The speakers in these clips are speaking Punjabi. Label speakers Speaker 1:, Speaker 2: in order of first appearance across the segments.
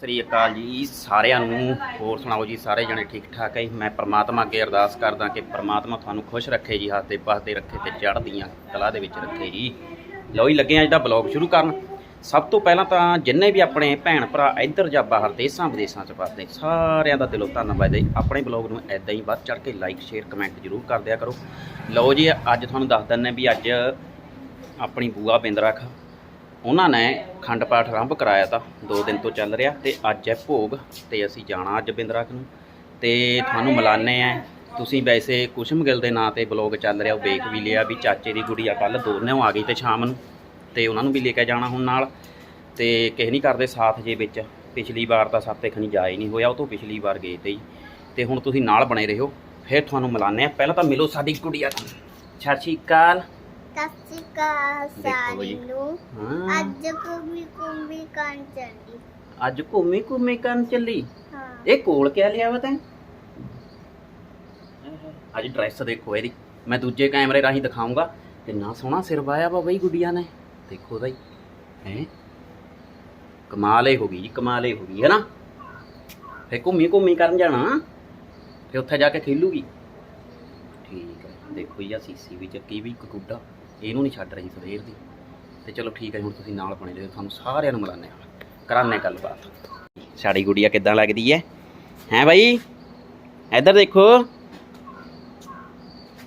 Speaker 1: ਸ੍ਰੀ ਅਕਾਲ ਜੀ ਸਾਰਿਆਂ ਨੂੰ। ਹੋਰ ਸੁਣਾਓ ਜੀ, ਸਾਰੇ ਜਣੇ ਠੀਕ ਠਾਕ ਹੈ ਮੈਂ ਪ੍ਰਮਾਤਮਾ ਅੱਗੇ ਅਰਦਾਸ ਕਰਦਾ ਕਿ ਪ੍ਰਮਾਤਮਾ ਤੁਹਾਨੂੰ ਖੁਸ਼ ਰੱਖੇ ਜੀ ਹੱਸਦੇ ਪਾਸਦੇ ਰੱਖੇ ਤੇ ਚੜ੍ਹਦੀਆਂ ਕਲਾ ਦੇ ਵਿੱਚ ਰੱਖੇ ਜੀ। ਲਓ ਜੀ, ਲੱਗੇ ਅੱਜ ਦਾ ਬਲੌਗ ਸ਼ੁਰੂ ਕਰਨ। ਸਭ ਤੋਂ ਪਹਿਲਾਂ ਤਾਂ ਜਿੰਨੇ ਵੀ ਆਪਣੇ ਭੈਣ ਭਰਾ ਇੱਧਰ ਜਾਂ ਬਾਹਰ, ਦੇਸ਼ਾਂ ਵਿਦੇਸ਼ਾਂ 'ਚ ਵਸਦੇ, ਸਾਰਿਆਂ ਦਾ ਦਿਲੋਂ ਧੰਨਵਾਦ ਹੈ ਜੀ। ਆਪਣੇ ਬਲੌਗ ਨੂੰ ਐਦਾਂ ਹੀ ਵੱਧ ਚੜ੍ਹ ਕੇ ਲਾਈਕ ਸ਼ੇਅਰ ਕਮੈਂਟ ਜ਼ਰੂਰ ਕਰ ਦਿਆ ਕਰੋ। ਲਓ ਜੀ, ਅੱਜ ਤੁਹਾਨੂੰ ਦੱਸ ਦਿੰਨੇ ਵੀ ਅੱਜ ਆਪਣੀ ਬੂਆ ਬਿੰਦਰਖ ਉਹਨਾਂ ਨੇ ਖੰਡ ਪਾਠ ਆਰੰਭ ਕਰਾਇਆ ਤਾਂ 2 ਦਿਨ ਤੋਂ ਚੱਲ ਰਿਹਾ ਤੇ ਅੱਜ ਹੈ ਭੋਗ ਤੇ ਅਸੀਂ ਜਾਣਾ ਅੱਜ ਬਿੰਦਰਖ ਨੂੰ। ਤੇ ਤੁਹਾਨੂੰ ਮਿਲਾਨੇ ਆ। ਤੁਸੀਂ ਵੈਸੇ ਕੁਸ਼ਮ ਗਿੱਲ ਦੇ ਨਾਂ ਤੇ ਬਲੌਗ ਚੱਲ ਰਿਹਾ, ਉਹ ਵੇਖ ਵੀ ਲਿਆ ਵੀ ਚਾਚੇ ਦੀ ਗੁੜੀਆ ਕੱਲ ਦੋਨੋਂ ਆ ਗਈ ਤੇ ਸ਼ਾਮ ਨੂੰ। ਤੇ ਉਹਨਾਂ ਨੂੰ ਵੀ ਲੈ ਕੇ ਜਾਣਾ ਹੁਣ ਨਾਲ। ਤੇ ਕਿਸੇ ਨਹੀਂ ਕਰਦੇ ਸਾਥ ਜੇ ਵਿੱਚ। ਪਿਛਲੀ ਵਾਰ ਤਾਂ ਸਾਤੇ ਖਣੀ ਜਾ ਹੀ ਨਹੀਂ ਹੋਇਆ, ਉਹ ਤੋਂ ਪਿਛਲੀ ਵਾਰ ਗਏ ਤੇ ਹੀ। ਤੇ ਹੁਣ ਤੁਸੀਂ ਨਾਲ ਬਣੇ ਰਹੋ। ਫਿਰ ਤੁਹਾਨੂੰ ਮਿਲਾਨੇ ਆ। ਪਹਿਲਾਂ ਤਾਂ ਮਿਲੋ ਸਾਡੀ ਗੁੜੀਆ ਨੂੰ। ਸਤਿ ਸ਼੍ਰੀ ਅਕਾਲ।
Speaker 2: ਸਤਿ ਸ਼੍ਰੀ ਅਕਾਲ
Speaker 1: ਦੇਖੋ ਜੀ।
Speaker 2: ਸਾਰਿਆਂ ਨੂੰ।
Speaker 1: ਹਾਂ
Speaker 2: ਅੱਜ ਕੁੰਮੀ ਕੁੰਮੀ ਕਾਂ ਚੱਲੀ।
Speaker 1: ਅੱਜ ਘੁੰਮੀ ਘੁੰਮੀ ਕਰਨ ਚੱਲੀ?
Speaker 2: ਹਾਂ।
Speaker 1: ਇਹ ਕੋਲ ਕਿਆ ਲਿਆ ਵਾ ਤੈਂ? ਅੱਜ ਡਰੈਸ ਦੇਖੋ ਇਹਦੀ। ਮੈਂ ਦੂਜੇ ਕੈਮਰੇ ਰਾਹੀਂ ਦਿਖਾਉਂਗਾ ਕਿੰਨਾ ਸੋਹਣਾ ਸਿਰ ਵਾਇਆ ਵਾ ਬਈ ਗੁੱਡੀਆਂ ਨੇ। ਦੇਖੋ ਬਈ। ਹੈ? ਕਮਾਲੇ ਹੋ ਗਈ ਜੀ ਕਮਾਲੇ ਹੋ ਗਈ ਹੈ ਨਾ? ਫੇ ਘੁੰਮੀ ਘੁੰਮੀ ਕਰਨ ਜਾਣਾ। ਫੇ ਉੱਥੇ ਜਾ ਕੇ ਖੇਲੂਗੀ। ਠੀਕ ਹੈ। ਦੇਖੋ ਜੀ ਆ ਸੀਸੀ ਵੀ ਚੱਕੀ ਵੀ ਇੱਕ ਗੁੱਡਾ। ਇਹਨੂੰ ਨਹੀਂ ਛੱਡ ਰਹੀ ਸਵੇਰ ਦੀ। ਤੇ ਚਲੋ ਠੀਕ ਹੈ ਹੁਣ ਤੁਸੀਂ ਨਾਲ ਬਣੇ ਰਹੋ ਤੁਹਾਨੂੰ ਸਾਰਿਆਂ ਨੂੰ ਮਿਲਾਨੇ ਆ ਕਰਾਨੇ ਗੱਲਬਾਤ। ਸਾਡੀ ਗੁੜੀਆ ਕਿੱਦਾਂ ਲੱਗਦੀ ਹੈ? ਹੈ ਬਾਈ? ਇੱਧਰ ਦੇਖੋ।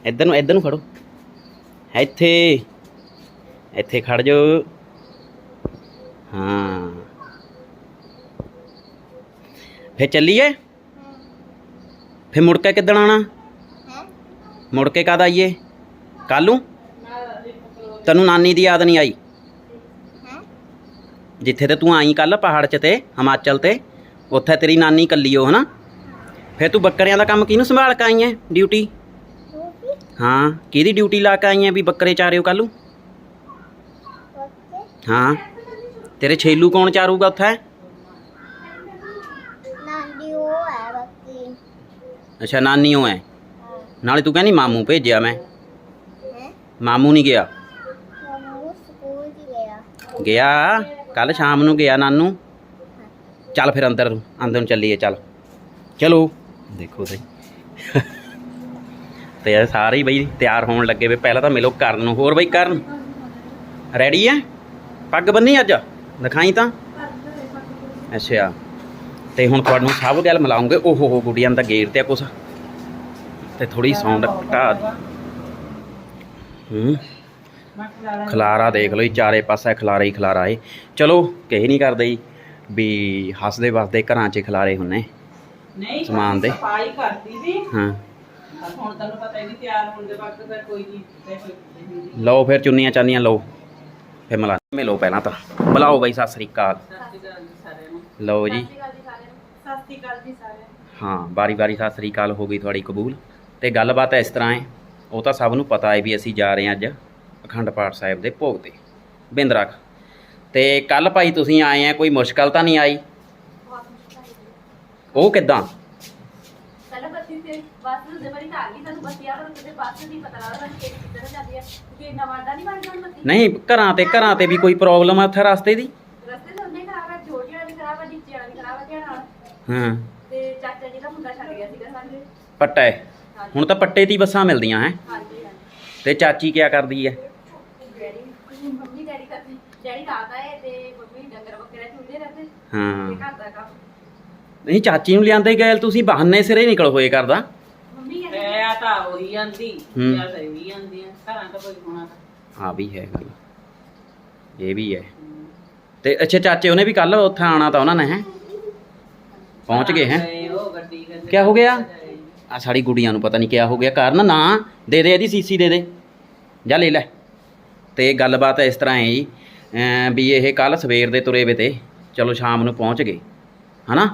Speaker 1: ਇੱਧਰ ਨੂੰ ਇੱਧਰ ਨੂੰ ਖੜੋ। ਇੱਥੇ। ਇੱਥੇ ਖੜ ਜਾਓ। ਹਾਂ। ਫੇ ਚੱਲੀਏ? ਫੇ ਮੁੜ ਕੇ ਕਿੱਦਣ ਆਣਾ
Speaker 2: ਹੈ?
Speaker 1: ਮੁੜ ਕੇ ਕਦ ਆਈਏ? ਕੱਲ ਨੂੰ? ਤੈਨੂੰ ਨਾਨੀ ਦੀ ਯਾਦ ਨਹੀਂ ਆਈ? ਜਿੱਥੇ ਤੇ ਤੂੰ ਆਈ ਕੱਲ ਪਹਾੜ 'ਚ ਤੇ ਹਿਮਾਚਲ ਤੇ ਉੱਥੇ ਤੇਰੀ ਨਾਨੀ ਕੱਲੀ ਹੋ ਹਨਾ? ਫੇਰ ਤੂੰ ਬੱਕਰਿਆਂ ਦਾ ਕੰਮ ਕਿਹਨੂੰ ਸੰਭਾਲ ਕੇ ਆਈ ਐ? ਡਿਊਟੀ? ਹਾਂ ਕਿਹਦੀ ਡਿਊਟੀ ਲਾ ਕੇ ਆਈ ਐ ਵੀ ਬੱਕਰੇ ਚਾਰਿਓ ਕੱਲ ਹਾਂ। ਤੇਰੇ ਛੇਲੂ ਕੌਣ ਚਾਰੂਗਾ ਉੱਥੇ?
Speaker 2: ਨਾਂਦੀ ਉਹ ਹੈ ਬੱਕੀ
Speaker 1: ਅੱਛਾ ਨਾਨੀ ਉਹ
Speaker 2: ਹਾਂ।
Speaker 1: ਨਾਲੇ ਤੂੰ ਕਹਿੰਦੀ ਮਾਮੂ ਭੇਜਿਆ ਮੈਂ। ਮਾਮੂ ਨਹੀਂ ਗਿਆ?
Speaker 2: ਗਿਆ।
Speaker 1: ਕੱਲ ਸ਼ਾਮ ਨੂੰ ਗਿਆ ਨਾਨੂ। ਚੱਲ ਫਿਰ ਅੰਦਰ ਅੰਦਰ ਨੂੰ ਚੱਲੀਏ, ਚੱਲ। ਚਲੋ। ਦੇਖੋ ਸਹੀ ਤੇ ਇਹ ਸਾਰੇ ਹੀ ਬਈ ਤਿਆਰ ਹੋਣ ਲੱਗੇ ਵੇ। ਪਹਿਲਾਂ ਤਾਂ ਮਿਲੋ ਕਰਨ ਨੂੰ। ਹੋਰ ਬਈ ਕਰਨ? ਰੈਡੀ ਐ ਪੱਗ ਬੰਨੀ ਅੱਜ? ਦਿਖਾਈ ਤਾਂ? ਅੱਛਾ। ਤੇ ਹੁਣ ਤੁਹਾਨੂੰ ਸਭ ਗੱਲ ਮਿਲਾਉਂਗੇ। ਓਹੋ ਹੋ ਗੁੱਡੀਆਂ ਦਾ ਗੇਰ ਤੇ ਆ ਕੁਛ। ਤੇ ਥੋੜੀ ਸਾਊਂਡ ਘਟਾ ਹੂੰ। ਖਲਾਰਾ ਦੇਖ ਲਓ ਜੀ ਚਾਰੇ ਪਾਸੇ ਖਲਾਰਾ ਹੀ ਖਲਾਰਾ ਏ। ਚਲੋ ਕਹੀ ਨਹੀਂ ਕਰਦੇ ਜੀ ਵੀ ਹੱਸਦੇ ਵਸਦੇ ਘਰਾਂ 'ਚ ਖਲਾਰੇ ਹੁੰਨੇ
Speaker 3: ਨਹੀਂ
Speaker 1: ਸਮਾਨ ਦੇ।
Speaker 3: ਸਫ਼ਾਈ ਕਰਦੀ ਸੀ।
Speaker 1: ਹਾਂ।
Speaker 3: ਹੁਣ ਤੈਨੂੰ ਪਤਾ ਹੀ ਨਹੀਂ ਤਿਆਰ ਹੋਣ ਦੇ ਵਕਤ ਫਿਰ ਕੋਈ ਨਹੀਂ
Speaker 1: ਲਓ ਫਿਰ ਚੁੰਨੀਆਂ ਚਾਨੀਆਂ ਲਓ। ਫਿਰ ਮਿਲਾ ਮਿਲੋ ਪਹਿਲਾਂ ਤਾਂ। ਬੁਲਾਓ ਬਈ ਸਤਿ ਸ੍ਰੀ ਅਕਾਲ। ਲਓ ਜੀ।
Speaker 3: ਸਤਿ ਸ਼੍ਰੀ ਅਕਾਲ ਜੀ ਸਾਰਿਆਂ ਨੂੰ।
Speaker 1: ਹਾਂ ਬਾਰੀ ਬਾਰੀ ਸਤਿ ਸ੍ਰੀ ਅਕਾਲ ਹੋ ਗਈ ਤੁਹਾਡੀ ਕਬੂਲ। ਤੇ ਗੱਲਬਾਤ ਇਸ ਤਰ੍ਹਾਂ ਹੈ ਉਹ ਤਾਂ ਸਭ ਨੂੰ ਪਤਾ ਹੈ ਵੀ ਅਸੀਂ ਜਾ ਰਹੇ ਹਾਂ ਅੱਜ। ਅਖੰਡ ਪਾਠ ਸਾਹਿਬ ਦੇ ਭੋਗ ਤੇ। ਬਿੰਦਰਖ ਤੇ ਕੱਲ ਭਾਈ ਤੁਸੀਂ ਆਏ ਆ ਕੋਈ ਮੁਸ਼ਕਲ ਤਾਂ ਨਹੀਂ ਆਈ? ਉਹ ਕਿੱਦਾਂ?
Speaker 4: ਨਹੀਂ ਕਿ ਕਿ
Speaker 1: ਘਰਾਂ ਤੇ ਘਰਾਂ ਤੇ ਵੀ ਕੋਈ ਪ੍ਰੋਬਲਮ ਆ ਉੱਥੇ ਰਸਤੇ ਦੀ?
Speaker 4: ਰਸਤੇ ਤੋਂ ਨਹੀਂ ਖਰਾਬ ਹੈ ਛੋਟੀ ਵਾਲੀ ਖਰਾਬ ਹੈ ਨੀਚੇ ਵਾਲੀ ਖਰਾਬ ਹੈ ਧਿਆਨ ਨਾਲ।
Speaker 1: ਹਾਂ।
Speaker 4: ਤੇ ਚਾਚਾ ਜੀ ਦਾ ਮੁੰਡਾ ਛੱਡ ਗਿਆ ਸੀਗਾ ਸਾਡੇ।
Speaker 1: ਪੱਟਾ ਹੈ। ਹੁਣ ਤਾਂ ਪੱਟੇ ਦੀ ਬੱਸਾਂ ਮਿਲਦੀਆਂ ਹੈ। ਤੇ ਚਾਚੀ ਕਿਆ ਕਰਦੀ ਹੈ?
Speaker 4: ਡੈਡੀ ਮੰਮੀ ਡੈਡੀ ਕਰਦੇ ਡੈਡੀ ਰਾਤ ਆਏ ਤੇ ਮੰਮੀ ਡੰਗਰ ਬੱਕਰੇ ਚੁੱਲ੍ਹੇ ਰਹਿੰਦੇ
Speaker 1: ਹਾਂ।
Speaker 4: ਤੇ ਘਰ ਦਾ ਕੰਮ।
Speaker 1: ਨਹੀਂ ਚਾਚੀ ਨੂੰ ਲਿਆਂਦੇ ਗਏ ਤੁਸੀਂ ਬਹਾਨੇ ਸਿਰੇ ਨਿਕਲ ਹੋਏ ਕਰਦਾ
Speaker 4: ਮੰਮੀ ਕਹਿੰਦੀ
Speaker 3: ਐ ਤਾਂ ਹੋਈ ਜਾਂਦੀ
Speaker 1: ਹੂੰ।
Speaker 3: ਜਾਂ ਸਹੀ ਵੀ ਜਾਂਦੀ ਆ ਘਰਾਂ ਤਾਂ ਕੋਈ ਹੋਣਾ
Speaker 1: ਹਾਂ ਵੀ ਹੈ ਗੱਲ। ਇਹ ਵੀ ਹੈ। ਤੇ ਅੱਛਾ ਚਾਚੇ ਉਹਨੇ ਵੀ ਕੱਲ ਉੱਥੇ ਆਣਾ ਤਾਂ ਉਹਨਾਂ ਨੇ ਹੈ? ਪਹੁੰਚ ਗਏ ਹੈ?
Speaker 3: ਉਹ ਗੱਡੀ ਕਹਿੰਦੇ
Speaker 1: ਕਿਆ ਹੋ ਗਿਆ? ਆ ਸਾਡੀ ਗੁੜੀਆਂ ਨੂੰ ਪਤਾ ਨਹੀਂ ਕਿਆ ਹੋ ਗਿਆ। ਕਾਰਨ ਨਾ ਦੇ ਦੇ ਇਹਦੀ ਸੀਸੀ ਦੇ ਦੇ। ਜਾ ਲੈ ਲੈ। ਤੇ ਗੱਲਬਾਤ ਇਸ ਤਰ੍ਹਾਂ ਹੈ ਜੀ ਵੀ ਇਹ ਕੱਲ ਸਵੇਰ ਦੇ ਤੁਰੇ ਵੇ ਤੇ ਚਲੋ ਸ਼ਾਮ ਨੂੰ ਪਹੁੰਚ ਗਏ ਹਨਾ?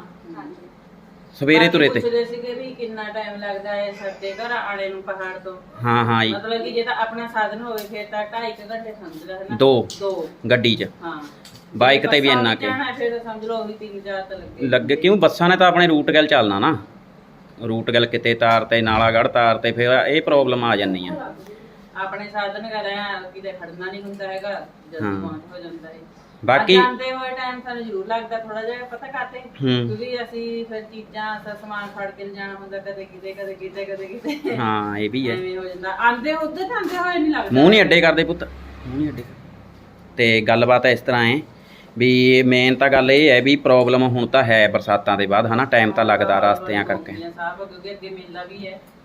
Speaker 1: ਸਵੇਰੇ ਤੁਰੇ ਤੇ।
Speaker 3: ਪੁੱਛਦੇ ਸੀਗੇ ਵੀ ਕਿੰਨਾ ਟਾਈਮ ਲੱਗਦਾ ਹੈ ਸਾਡੇ ਘਰ ਆਣੇ ਨੂੰ ਪਹਾੜ ਤੋਂ।
Speaker 1: ਹਾਂ ਹਾਂ ਜੀ।
Speaker 3: ਮਤਲਬ ਕਿ ਜੇ ਤਾਂ ਆਪਣਾ ਸਾਧਨ ਹੋਵੇ ਫਿਰ ਤਾਂ 2.5 ਘੰਟੇ ਸਮਝ ਲੈ ਹਨਾ?
Speaker 1: ਦੋ।
Speaker 3: ਦੋ।
Speaker 1: ਗੱਡੀ 'ਚ।
Speaker 3: ਹਾਂ।
Speaker 1: ਬਾਈਕ ਤੇ ਵੀ ਇੰਨਾ ਕਿ।
Speaker 3: ਜਾਣਾ ਫਿਰ ਤਾਂ ਸਮਝ ਲਓ ਵੀ 3-4 ਤਾਂ ਲੱਗੇ
Speaker 1: ਲੱਗੇ। ਕਿਉਂ? ਬੱਸਾਂ ਨੇ ਤਾਂ ਆਪਣੇ ਰੂਟ ਗੱਲ ਚੱਲਣਾ ਨਾ। ਰੂਟ ਗੱਲ ਕਿਤੇ ਤਾਰ ਤੇ ਨਾਲਾਗੜ੍ਹ ਤਾਰ ਤੇ ਫਿਰ ਇਹ ਪ੍ਰੋਬਲਮ ਆ ਜਾਂਦੀ ਆ
Speaker 3: ਆਪਣੇ ਸਾਧਨ ਕਰ ਆ ਕਿਤੇ ਖੜਨਾ ਨਹੀਂ ਹੁੰਦਾ ਹੈਗਾ ਜਲਦੀ
Speaker 1: ਹਾਂ।
Speaker 3: ਪਹੁੰਚ ਹੋ ਜਾਂਦਾ ਹੈ।
Speaker 1: ਬਾਕੀ
Speaker 3: ਜਾਂਦੇ ਹੋਏ ਟਾਈਮ ਸਾਨੂੰ ਜ਼ਰੂਰ ਲੱਗਦਾ ਥੋੜਾ ਜਿਹਾ ਪਤਾ ਕਾਤੇ ਕਿਉਂਕਿ ਅਸੀਂ ਫਿਰ ਚੀਜ਼ਾਂ ਸ- ਸਮਾਨ ਫੜ ਕੇ ਲਿਜਾਣਾ ਹੁੰਦਾ ਕਦੇ ਕਿਤੇ ਕਦੇ ਕਿਤੇ ਕਦੇ ਕਿਤੇ।
Speaker 1: ਹਾਂ ਇਹ ਵੀ ਹੈ।
Speaker 3: ਐਵੇਂ ਹੋ ਜਾਂਦਾ। ਆਂਦੇ ਉਧਰ ਜਾਂਦੇ ਹੋਏ ਨਹੀਂ ਲੱਗਦਾ।
Speaker 1: ਮੂੰਹ ਨਹੀਂ ਅੱਡੇ ਕਰਦੇ ਪੁੱਤ। ਮੂੰਹ ਨਹੀਂ ਅੱਡੇ। ਤੇ ਗੱਲਬਾਤ ਇਸ ਤਰ੍ਹਾਂ ਹੈ ਵੀ ਮੇਨ ਤਾਂ ਗੱਲ ਇਹ ਹੈ ਵੀ ਪ੍ਰੋਬਲਮ ਹੁਣ ਤਾਂ ਹੈ ਬਰਸਾਤਾਂ ਦੇ ਬਾਅਦ ਹਨਾ? ਟਾਈਮ ਤਾਂ ਲੱਗਦਾ ਰਸਤਿਆਂ ਕਰਕੇ।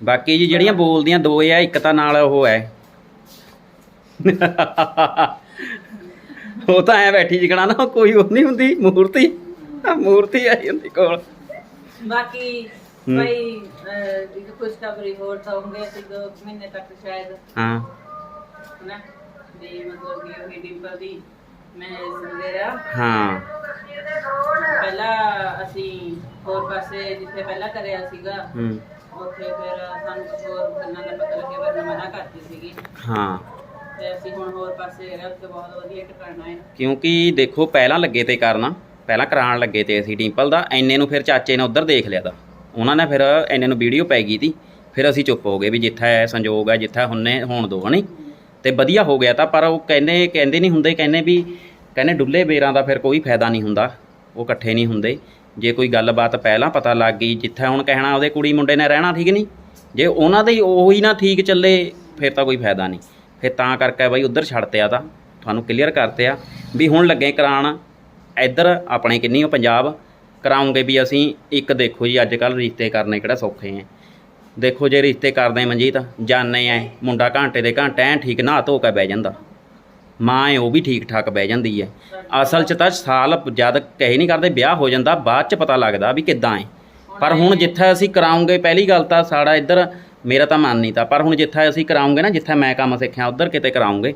Speaker 1: ਬਾਕੀ ਜੀ ਜਿਹੜੀਆਂ ਬੋਲਦੀਆਂ ਦੋ ਆ ਇੱਕ ਤਾਂ ਨਾਲ ਉਹ ਹੈ ਉਹ ਤਾਂ ਐ ਬੈਠੀ ਜਿਕਣਾ ਨਾ ਕੋਈ ਉਹ ਨਹੀਂ ਹੁੰਦੀ ਮੂਰਤੀ। ਮੂਰਤੀ ਆਈ ਹੁੰਦੀ ਕੋਲ।
Speaker 3: ਬਾਕੀ ਅਹ, ਇੱਕ ਖੁਸ਼ਖਬਰੀ ਹੋਰ ਦਊਂਗੇ ਅਸੀਂ ਦੋ ਕੁ ਮਹੀਨੇ ਤੱਕ ਸ਼ਾਇਦ।
Speaker 1: ਹਾਂ।
Speaker 3: ਨਾ ਵੀ ਮਤਲਬ ਕਿ ਉਹ ਡਿੰਪਲ ਦੀ ਮੈਂ ਵਗੈਰਾ।
Speaker 1: ਹਾਂ।
Speaker 3: ਪਹਿਲਾਂ ਅਸੀਂ ਹੋਰ ਪਾਸੇ ਜਿੱਥੇ ਪਹਿਲਾਂ ਕਰਿਆ ਸੀਗਾ
Speaker 1: ਹੂੰ।
Speaker 3: ਉੱਥੇ ਫਿਰ ਸਾਨੂੰ ਕੁਛ ਹੋਰ ਗੱਲਾਂ ਦਾ ਪਤਾ ਲੱਗਿਆ ਫਿਰ ਮਨਾ ਕਰਤੀ ਸੀਗੀ।
Speaker 1: ਹਾਂ।
Speaker 3: ਤੇ ਅਸੀਂ ਹੁਣ ਹੋਰ ਪਾਸੇ ਹੈਗਾ ਉੱਥੇ ਬਹੁਤ ਵਧੀਆ ਟਿਕਾਣਾ ਹੈ।
Speaker 1: ਕਿਉਂਕਿ ਦੇਖੋ, ਪਹਿਲਾਂ ਲੱਗੇ ਤੇ ਕਰਨਾ, ਪਹਿਲਾਂ ਕਰਾਉਣ ਲੱਗੇ ਤੇ ਅਸੀਂ ਡਿੰਪਲ ਦਾ ਐਨੇ ਨੂੰ ਫਿਰ ਚਾਚੇ ਨੇ ਉੱਧਰ ਦੇਖ ਲਿਆ ਦਾ ਉਹਨਾਂ ਨੇ ਫਿਰ ਐਨੇ ਨੂੰ ਵੀਡੀਓ ਪੈ ਗਈ ਤੀ, ਫਿਰ ਅਸੀਂ ਚੁੱਪ ਹੋ ਗਏ ਵੀ ਜਿੱਥੇ ਹੈ, ਸੰਜੋਗ ਹੈ, ਜਿੱਥਾ ਹੁੰਨੇ, ਹੋਣ ਦੋ ਹਣੀ ਤੇ ਵਧੀਆ ਹੋ ਗਿਆ ਤਾਂ, ਪਰ ਉਹ ਕਹਿੰਦੇ ਕਹਿੰਦੇ ਨਹੀਂ ਹੁੰਦੇ, ਕਹਿੰਦੇ ਵੀ, ਕਹਿੰਦੇ ਡੁੱਲੇ ਬੇਰਾਂ ਦਾ ਫਿਰ ਕੋਈ ਫਾਇਦਾ ਨਹੀਂ ਹੁੰਦਾ, ਉਹ ਇਕੱਠੇ ਨਹੀਂ ਹੁੰਦੇ। ਜੇ ਕੋਈ ਗੱਲਬਾਤ ਪਹਿਲਾਂ ਪਤਾ ਲੱਗ ਗਈ, ਜਿੱਥੇ ਹੁਣ ਕਹਿਣਾ ਉਹਦੇ ਕੁੜੀ ਮੁੰਡੇ ਨੇ ਰਹਿਣਾ ਠੀਕ ਨਹੀਂ, ਜੇ ਉਹਨਾਂ ਦੇ ਉਹੀ ਨਾ ਠੀਕ ਚੱਲੇ, ਫਿਰ ਤਾਂ ਕੋਈ ਫਾਇਦਾ ਨਹੀਂ। ਫਿਰ ਤਾਂ ਕਰਕੇ ਬਾਈ ਉਧਰ ਛੱਡਤੇ ਆ ਤਾਂ। ਤੁਹਾਨੂੰ ਕਲੀਅਰ ਕਰਤੇ ਆ ਵੀ ਹੁਣ ਲੱਗੇ ਕਰਾਉਣ ਇੱਧਰ ਆਪਣੇ ਕਿੰਨੀ ਉਹ ਪੰਜਾਬ। ਕਰਾਉਂਗੇ ਵੀ ਅਸੀਂ ਇੱਕ ਦੇਖੋ ਜੀ ਅੱਜ ਕੱਲ ਰਿਸ਼ਤੇ ਕਰਨੇ ਕਿਹੜਾ ਸੌਖੇ ਐ ਦੇਖੋ ਜੇ ਰਿਸ਼ਤੇ ਕਰਦੇ ਮਨਜੀਤ, ਜਾਣੇ ਐ ਮੁੰਡਾ ਘੰਟੇ ਦੇ ਘੰਟੇ ਐਂ ਠੀਕ ਨਾ ਧੋ ਕੇ ਬਹਿ ਜਾਂਦਾ। ਮਾਂ ਐ, ਉਹ ਵੀ ਠੀਕ ਠਾਕ ਬਹਿ ਜਾਂਦੀ ਐ। ਅਸਲ 'ਚ ਤਾਂ ਸਾਲ ਜਦ ਕਹੇ ਨਹੀਂ ਕਰਦੇ ਵਿਆਹ ਹੋ ਜਾਂਦਾ, ਬਾਅਦ 'ਚ ਪਤਾ ਲੱਗਦਾ ਵੀ ਕਿੱਦਾਂ ਐ। ਪਰ ਹੁਣ ਜਿੱਥੇ ਅਸੀਂ ਕਰਾਉਂਗੇ, ਪਹਿਲੀ ਗੱਲ ਤਾਂ ਸਾਡਾ ਇੱਧਰ ਮੇਰਾ ਤਾਂ ਮਨ ਨਹੀਂ ਤਾਂ ਪਰ ਹੁਣ ਜਿੱਥੇ ਅਸੀਂ ਕਰਾਉਂਗੇ ਨਾ ਜਿੱਥੇ ਮੈਂ ਕੰਮ ਸਿੱਖਿਆ ਉੱਧਰ ਕਿਤੇ ਕਰਾਉਂਗੇ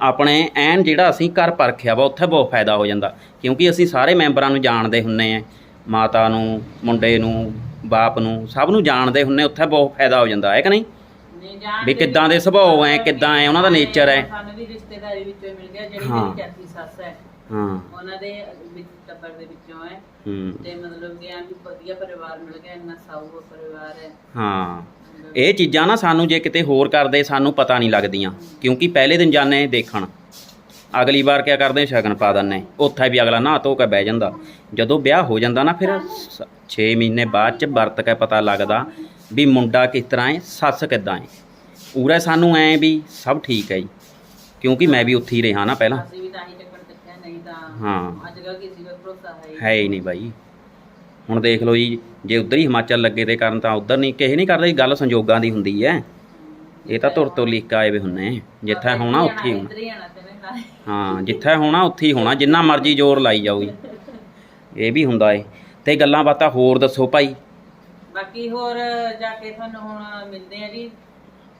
Speaker 1: ਆਪਣੇ ਐਨ ਜਿਹੜਾ ਅਸੀਂ ਘਰ ਪਰਖਿਆ ਵਾ ਉੱਥੇ ਬਹੁਤ ਫਾਇਦਾ ਹੋ ਜਾਂਦਾ ਕਿਉਂਕਿ ਅਸੀਂ ਸਾਰੇ ਮੈਂਬਰਾਂ ਨੂੰ ਜਾਣਦੇ ਹੁੰਨੇ ਆ ਮਾਤਾ ਨੂੰ ਮੁੰਡੇ ਨੂੰ ਬਾਪ ਨੂੰ ਸਭ ਨੂੰ ਜਾਣਦੇ ਹੁੰਨੇ ਉੱਥੇ ਬਹੁਤ ਫਾਇਦਾ ਹੋ ਜਾਂਦਾ ਹੈ ਕਿ ਨਹੀਂ? ਵੀ ਕਿੱਦਾਂ ਦੇ ਸੁਭਾਅ ਐ ਕਿੱਦਾਂ ਐ ਉਹਨਾਂ ਦਾ ਨੇਚਰ ਐ।
Speaker 3: ਸਾਨੂੰ ਵੀ ਰਿਸ਼ਤੇਦਾਰੀ ਵਿੱਚੋਂ ਮਿਲ ਗਿਆ ਜਿਹੜੀ। ਮੇਰੀ ਚਾਚੀ ਸੱਸ ਹੈ
Speaker 1: ਹਾਂ।
Speaker 3: ਉਹਨਾਂ ਦੇ ਵਿੱਚ ਟੱਬਰ ਦੇ ਵਿੱਚੋਂ ਹੈ
Speaker 1: ਹੂੰ।
Speaker 3: ਤੇ ਮਤਲਬ ਕਿ ਐਂ ਵੀ ਵਧੀਆ ਪਰਿਵਾਰ ਮਿਲ ਗਿਆ ਇੰਨਾ ਸਾਊ ਪਰਿਵਾਰ ਹੈ
Speaker 1: ਹਾਂ। ਇਹ ਚੀਜ਼ਾਂ ਨਾ ਸਾਨੂੰ ਜੇ ਕਿਤੇ ਹੋਰ ਕਰਦੇ ਸਾਨੂੰ ਪਤਾ ਨਹੀਂ ਲੱਗਦੀਆਂ ਕਿਉਂਕਿ ਪਹਿਲੇ ਦਿਨ ਜਾਣੇ ਦੇਖਣ। ਅਗਲੀ ਵਾਰ ਕਿਆ ਕਰਦੇ ਸ਼ਗਨ ਪਾ ਦਿੰਨੇ ਉੱਥੇ ਵੀ ਅਗਲਾ ਨਹਾ ਧੋ ਕੇ ਬਹਿ ਜਾਂਦਾ। ਜਦੋਂ ਵਿਆਹ ਹੋ ਜਾਂਦਾ ਨਾ ਫਿਰ 6 ਮਹੀਨੇ ਬਾਅਦ ਚ ਵਰਤ ਕੇ ਪਤਾ ਲੱਗਦਾ ਵੀ ਮੁੰਡਾ ਕਿਸ ਤਰ੍ਹਾਂ ਹੈ ਸੱਸ ਕਿੱਦਾਂ ਹੈ ਪੂਰਾ ਸਾਨੂੰ ਐ ਵੀ ਸਭ ਠੀਕ ਹੈ ਜੀ। ਕਿਉਂਕਿ ਮੈਂ ਵੀ ਉੱਥੇ ਹੀ ਰਿਹਾ ਨਾ ਪਹਿਲਾਂ।
Speaker 3: ਹੀ। ਅੱਜ ਕੱਲ੍ਹ ਕਿਸੇ ਦਾ ਭਰੋਸਾ ਹੈ ਹੀ
Speaker 1: ਨਹੀਂ ਬਾਈ। ਹੁਣ ਦੇਖ ਲਓ ਜੀ ਜੇ ਉਧਰ ਹੀ ਹਿਮਾਚਲ ਲੱਗੇ ਤੇ ਕਰਨ ਤਾਂ ਉਧਰ ਨਹੀਂ ਕਿਸੇ ਨਹੀਂ ਕਰਦੇ ਗੱਲ ਸੰਜੋਗਾਂ ਦੀ ਹੁੰਦੀ ਹੈ। ਇਹ ਤਾਂ ਧੁਰ ਤੋਂ ਲਿਖ ਆਏ ਵੇ ਹੁੰਨੇ ਜਿੱਥੇ ਹੋਣਾ ਉੱਥੇ ਹੀ ਹੋਣਾ।
Speaker 3: ਹੀ
Speaker 1: ਜਿੱਥੇ ਹੋਣਾ ਉੱਥੇ ਹੀ ਹੋਣਾ ਜਿੰਨਾ ਮਰਜ਼ੀ ਜ਼ੋਰ ਲਾਈ ਜਾਓ ਜੀ। ਇਹ ਵੀ ਹੁੰਦਾ ਏ। ਤੇ ਗੱਲਾਂ ਬਾਤਾਂ ਹੋਰ ਦੱਸੋ ਭਾਈ।
Speaker 3: ਬਾਕੀ ਹੋਰ ਜਾ ਕੇ ਤੁਹਾਨੂੰ ਹੁਣ ਮਿਲਦੇ ਆ ਜੀ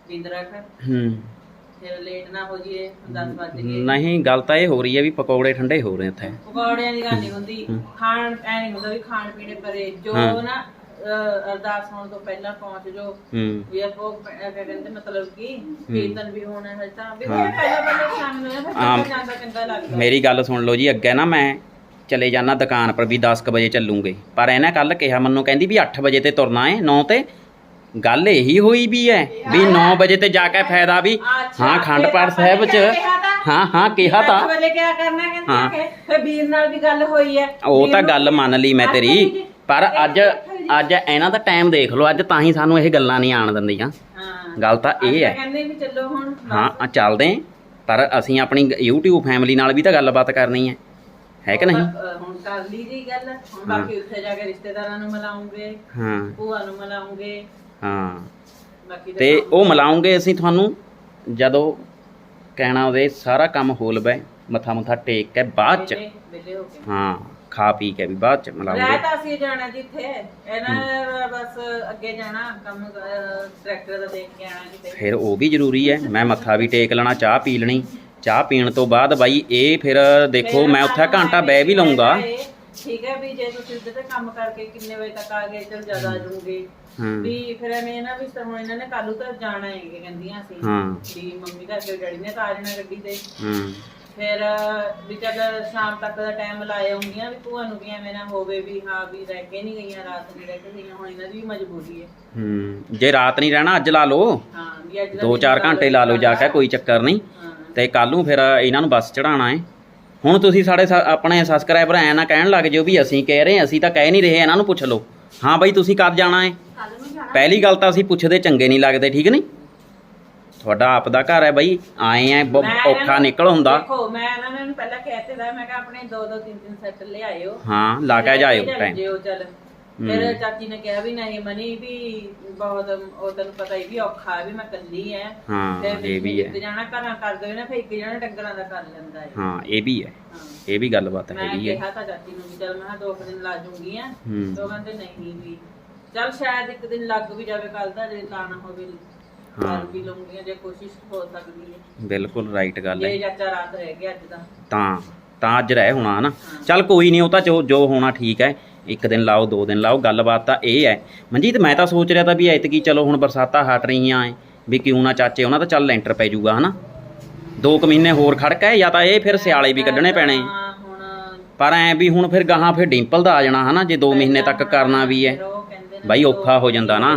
Speaker 3: ਬਿੰਦਰਖ
Speaker 1: ਹੂੰ।
Speaker 3: ਫਿਰ ਲੇਟ ਨਾ ਹੋ ਜੀਏ 10 ਵਜ ਗਏ।
Speaker 1: ਨਹੀਂ ਗੱਲ ਤਾਂ ਇਹ ਹੋ ਰਹੀ ਹੈ ਵੀ ਪਕੌੜੇ ਠੰਡੇ ਹੋ ਰਹੇ ਇੱਥੇ।
Speaker 3: ਪਕੌੜਿਆਂ ਦੀ ਗੱਲ ਨਹੀਂ ਹੁੰਦੀ।
Speaker 1: ਹੂੰ।
Speaker 3: ਖਾਣ ਐ ਨਹੀਂ ਹੁੰਦਾ ਵੀ ਖਾਣ ਪੀਣੇ ਪਰੇ। ਜੋ
Speaker 1: ਹਾਂ।
Speaker 3: ਨਾ ਅਹ, ਅਰਦਾਸ ਹੋਣ ਤੋਂ ਪਹਿਲਾਂ ਪਹੁੰਚ ਜੋ
Speaker 1: ਹੂੰ
Speaker 3: ਵੀ ਆਪੋ ਕਿਆ ਕਹਿੰਦੇ ਮਤਲਬ ਕਿ ਕੀਰਤਨ ਵੀ ਹੋਣਾ ਹੈ ਤਾਂ ਵੀ
Speaker 1: ਹਾਂ।
Speaker 3: ਪਹਿਲਾਂ ਪਹਿਲਾਂ ਸ਼ਾਮ ਨੂੰ ਫਿਰ
Speaker 1: ਆਮ।
Speaker 3: ਜਾਂਦਾ ਚੰਗਾ ਲੱਗਦਾ।
Speaker 1: ਮੇਰੀ ਗੱਲ ਸੁਣ ਲਓ ਜੀ ਅੱਗੇ ਨਾ ਮੈਂ ਚਲੇ ਜਾਣਾ ਦੁਕਾਨ ਪਰ ਵੀ 10 ਵਜੇ ਚੱਲੂਗੇ। ਪਰ ਇਹਨੇ ਕੱਲ ਕਿਹਾ ਮੈਨੂੰ ਕਹਿੰਦੀ ਵੀ 8 ਵਜੇ ਤੇ ਤੁਰਨਾ ਹੈ 9 ਤੇ ਗੱਲ ਇਹੀ ਹੋਈ ਵੀ ਹੈ ਵੀ 9 ਵਜੇ ਤੇ ਜਾ ਕੇ ਫਾਇਦਾ ਵੀ ਹਾਂ ਖੰਡ ਪਾਠ ਸਾਹਿਬ ਚ? ਹਾਂ ਹਾਂ ਕਿਹਾ ਤਾਂ।
Speaker 3: ਅੱਠ ਵਜੇ ਕਿਆ ਕਰਨਾ
Speaker 1: ਹਾਂ।
Speaker 3: ਕਹਿੰਦੇ ਕਿ ਫਿਰ ਵੀਰ ਨਾਲ ਵੀ ਗੱਲ ਹੋਈ ਹੈ
Speaker 1: ਉਹ ਤਾਂ ਗੱਲ ਮੰਨ ਲਈ ਮੈਂ ਤੇਰੀ। ਪਰ ਅੱਜ ਅੱਜ ਇਹਨਾਂ ਦਾ ਟਾਈਮ ਦੇਖ ਲਓ ਅੱਜ ਤਾਂ ਹੀ ਸਾਨੂੰ ਇਹ ਗੱਲਾਂ ਨਹੀਂ ਆਣ ਦਿੰਦੀਆਂ। ਗੱਲ ਤਾਂ ਇਹ ਹੈ
Speaker 3: ਕਹਿੰਦੇ ਵੀ ਚੱਲੋ ਹੁਣ
Speaker 1: ਹਾਂ ਚੱਲਦੇ ਪਰ ਅਸੀਂ ਆਪਣੀ YouTube ਫੈਮਿਲੀ ਨਾਲ ਵੀ ਤਾਂ ਗੱਲਬਾਤ ਕਰਨੀ ਹੈ ਹੈ ਕਿ ਨਹੀਂ?
Speaker 3: ਹੁਣ ਕਰ ਲਈ ਜੀ ਗੱਲ ਹੁਣ ਬਾਕੀ ਉੱਥੇ ਜਾ ਕੇ ਰਿਸ਼ਤੇਦਾਰਾਂ ਨੂੰ ਮਿਲਾਉਂਗੇ
Speaker 1: ਹਾਂ।
Speaker 3: ਭੂਆ ਨੂੰ ਮਿਲਾਉਂਗੇ
Speaker 1: ਹਾਂ।
Speaker 3: ਤਾਂ
Speaker 1: ਉਹ ਮਿਲਾਉਂਗੇ ਅਸੀਂ ਤੁਹਾਨੂੰ ਜਦੋਂ ਕਹਿਣਾ ਉਹਦੇ ਸਾਰਾ ਕੰਮ ਹੋ ਲਵੇ ਮੱਥਾ ਮੁੱਥਾ ਟੇਕ ਕੇ ਬਾਅਦ ਚ।
Speaker 3: ਹੋ ਕੇ।
Speaker 1: ਹਾਂ ਖਾ ਪੀ ਕੇ ਵੀ ਬਾਅਦ ਚ ਮਿਲਾਉਂਗੇ।
Speaker 3: ਤਾਂ ਅਸੀਂ ਜਾਣਾ ਜਿੱਥੇ? ਇਹਨਾਂ ਨੇ ਬਸ ਅੱਗੇ ਜਾਣਾ ਕੰਮ ਟਰੈਕਟਰ ਦਾ ਦੇਖ ਕੇ ਆਣਾ ਕਿਤੇ।
Speaker 1: ਫਿਰ ਉਹ ਵੀ ਜ਼ਰੂਰੀ ਹੈ ਮੈਂ ਮੱਥਾ ਵੀ ਟੇਕ ਲੈਣਾ ਚਾਹ ਪੀ ਲੈਣੀ। ਚਾਹ ਪੀਣ ਤੋਂ ਬਾਅਦ ਬਾਈ ਇਹ ਫਿਰ ਦੇਖੋ ਮੈਂ ਉੱਥੇ ਘੰਟਾ ਬਹਿ ਵੀ ਲਊਂਗਾ।
Speaker 3: ਠੀਕ ਹੈ ਵੀ ਜੇ ਤੁਸੀਂ ਉੱਧਰ ਤੇ ਕੰਮ ਕਰਕੇ ਕਿੰਨੇ ਵਜੇ ਤੱਕ ਆ ਗਏ ਚਲ ਜ਼ਿਆਦਾ ਆ ਜਾਓਗੇ ਵੀ ਫਿਰ ਐਵੇਂ ਨਾ ਵੀ ਹੁਣ ਇਹਨਾਂ ਨੇ ਕੱਲੂ ਤਾਂ ਜਾਣਾ ਹੈ ਕਿ ਕਹਿੰਦੀਆਂ ਸੀ।
Speaker 1: ਹਾਂ।
Speaker 3: ਵੀ ਮੰਮੀ ਕਰਕੇ ਡੈਡੀ ਨੇ ਤਾਂ ਆ ਜਾਣਾ ਗੱਡੀ ਤੇ।
Speaker 1: ਹਾਂ।
Speaker 3: ਫਿਰ ਵੀ ਚੱਲ ਸ਼ਾਮ ਤੱਕ ਦਾ ਟਾਈਮ ਲਾਏ ਆਉਂਗੀਆਂ ਵੀ ਭੂਆ ਨੂੰ ਵੀ ਐਵੇਂ ਨਾ ਹੋਵੇ ਵੀ ਹਾਂ ਵੀ ਰਹਿ ਕੇ ਨਹੀਂ ਗਈਆਂ ਰਾਤ ਨੂੰ ਰਹਿ ਕੇ ਗਈਆਂ ਹੁਣ ਇਹਨਾਂ ਦੀ ਵੀ ਮਜਬੂਰੀ ਹੈ।
Speaker 1: ਹੂੰ। ਜੇ ਰਾਤ ਨਹੀਂ ਰਹਿਣਾ ਅੱਜ ਲਾ ਲਓ।
Speaker 3: ਹਾਂ ਵੀ ਅੱਜ ਦਾ
Speaker 1: ਦੋ
Speaker 3: ਦਿਨ
Speaker 1: ਚਾਰ
Speaker 3: ਲਾ
Speaker 1: ਘੰਟੇ ਲਾ ਲਓ ਜਾ ਕੇ ਕੋਈ ਚੱਕਰ ਨਹੀਂ।
Speaker 3: ਹਾਂ।
Speaker 1: ਤੇ ਕੱਲ ਨੂੰ ਫਿਰ ਇਹਨਾਂ ਨੂੰ ਬੱਸ ਚੜਾਉਣਾ ਹੈ। ਹੁਣ ਤੁਸੀਂ ਸਾਡੇ ਸ- ਆਪਣੇ ਸਬਸਕ੍ਰਾਈਬਰ ਐ ਨਾ ਕਹਿਣ ਲੱਗ ਜਿਓ ਵੀ ਅਸੀਂ ਕਹਿ ਰਹੇ ਹਾਂ, ਅਸੀਂ ਤਾਂ ਕਹਿ ਨਹੀਂ ਰਹੇ ਇਹਨਾਂ ਨੂੰ ਪੁੱਛ ਲਓ। ਹਾਂ ਬਾਈ ਤੁਸੀਂ ਕਦ ਜਾਣਾ ਹੈ ਪਹਿਲੀ ਗੱਲ ਤਾਂ ਅਸੀਂ ਪੁੱਛਦੇ ਚੰਗੇ ਨਹੀਂ ਲੱਗਦੇ ਠੀਕ ਨਹੀਂ? ਤੁਹਾਡਾ ਆਪ ਦਾ ਘਰ ਹੈ ਬਾਈ ਆਏ ਆ ਬ-
Speaker 3: ਮੈਂ ਇਹਨਾਂ
Speaker 1: ਔਖਾ
Speaker 3: ਨੂੰ-
Speaker 1: ਨਿਕਲ ਹੁੰਦਾ।
Speaker 3: ਦੇਖੋ ਮੈਂ ਇਹਨਾਂ ਨੂੰ ਪਹਿਲਾਂ ਕਹਿਤੇ ਦਾ ਮੈਂ ਕਿਹਾ ਆਪਣੇ ਦੋ ਦੋ ਤਿੰਨ ਤਿੰਨ ਸੈੱਟ ਲਿਆਇਓ।
Speaker 1: ਹਾਂ ਲਾ ਕੇ ਜਾਇਓ ਟਾਈਮ।
Speaker 3: ਜਿਓ ਚੱਲ। ਫਿਰ ਚਾਚੀ ਨੇ ਕਿਹਾ ਵੀ ਨਹੀਂ ਮਨੀ ਵੀ ਬਹੁਤ ਉਹ ਤੈਨੂੰ ਪਤਾ ਹੀ ਵੀ ਔਖਾ ਵੀ ਮੈਂ ਕੱਲੀ ਐ।
Speaker 1: ਹਾਂ ਇਹ ਵੀ
Speaker 3: ਇੱਕ
Speaker 1: ਹੈ
Speaker 3: ਜਾਣਾ ਘਰਾਂ ਕਰ ਦੇਵੇ ਨਾ ਫਿਰ ਇੱਕ ਜਾਣਾ ਡੰਗਰਾਂ ਦਾ ਕਰ ਲੈਂਦਾ ਹੈ
Speaker 1: ਹਾਂ ਇਹ ਵੀ ਹੈ। ਇਹ ਵੀ ਗੱਲਬਾਤ
Speaker 3: ਮੈਂ
Speaker 1: ਹੈਗੀ ਹੈ
Speaker 3: ਕਿਹਾ ਤਾਂ ਚਾਚੀ ਨੂੰ ਵੀ ਚੱਲ ਮੈਂ ਕਿਹਾ ਦੋ ਕੁ ਦਿਨ ਲਾ ਜੂੰਗੀ ਆ
Speaker 1: ਹੂੰ।
Speaker 3: ਤੋਂ ਕਹਿੰਦੇ ਨਹੀਂ ਵੀ। ਚੱਲ ਸ਼ਾਇਦ ਇੱਕ ਦਿਨ ਲੱਗ ਵੀ ਜਾਵੇ ਕੱਲ ਦਾ ਜੇ ਲਾਣਾ ਹੋਵੇ।
Speaker 1: ਹਾਂ।
Speaker 3: ਕਰ ਵੀ ਲਊਂਗੀ ਜੇ ਕੋਸ਼ਿਸ਼ ਹੋ ਸਕਦੀ ਹੈ
Speaker 1: ਬਿਲਕੁਲ ਰਾਈਟ ਗੱਲ ਹੈ
Speaker 3: ਜੇ ਚਾਚਾ ਰਾਤ ਰਹਿ ਗਿਆ ਅੱਜ ਦਾ।
Speaker 1: ਤਾਂ ਤਾਂ ਅੱਜ ਰਹਿ ਹੋਣਾ ਨਾ ਚੱਲ ਕੋਈ ਨਹੀਂ ਉਹ ਤਾਂ ਜੋ ਜੋ ਹੋਣਾ ਠੀਕ ਹੈ ਇੱਕ ਦਿਨ ਲਾਓ ਦੋ ਦਿਨ ਲਾਓ ਗੱਲਬਾਤ ਤਾਂ ਇਹ ਹੈ ਮਨਜੀਤ ਮੈਂ ਤਾਂ ਸੋਚ ਰਿਹਾ ਤਾਂ ਵੀ ਐਤਕੀ ਚਲੋ ਹੁਣ ਬਰਸਾਤਾਂ ਹਟ ਰਹੀਆਂ ਐ ਵੀ ਕਿਉਂ ਨਾ ਚਾਚੇ ਉਹਨਾਂ ਤਾਂ ਚੱਲ ਲੈਂਟਰ ਪੈ ਜਾਊਗਾ ਹਨਾ ਦੋ ਕੁ ਮਹੀਨੇ ਹੋਰ ਖੜਕ ਹੈ ਜਾਂ ਤਾਂ ਇਹ ਫਿਰ ਸਿਆਲੇ ਵੀ ਕੱਢਣੇ ਪੈਣੇ ਪਰ ਐ ਵੀ ਹੁਣ ਫਿਰ ਗਾਹਾਂ ਫਿਰ ਡਿੰਪਲ ਦਾ ਆ ਜਾਣਾ ਹਨਾ ਜੇ 2 ਮਹੀਨੇ ਤੱਕ ਕਰਨਾ ਵੀ ਹੈ ਬਾਈ
Speaker 3: ਦੋ
Speaker 1: ਔਖਾ ਹੋ ਜਾਂਦਾ ਨਾ।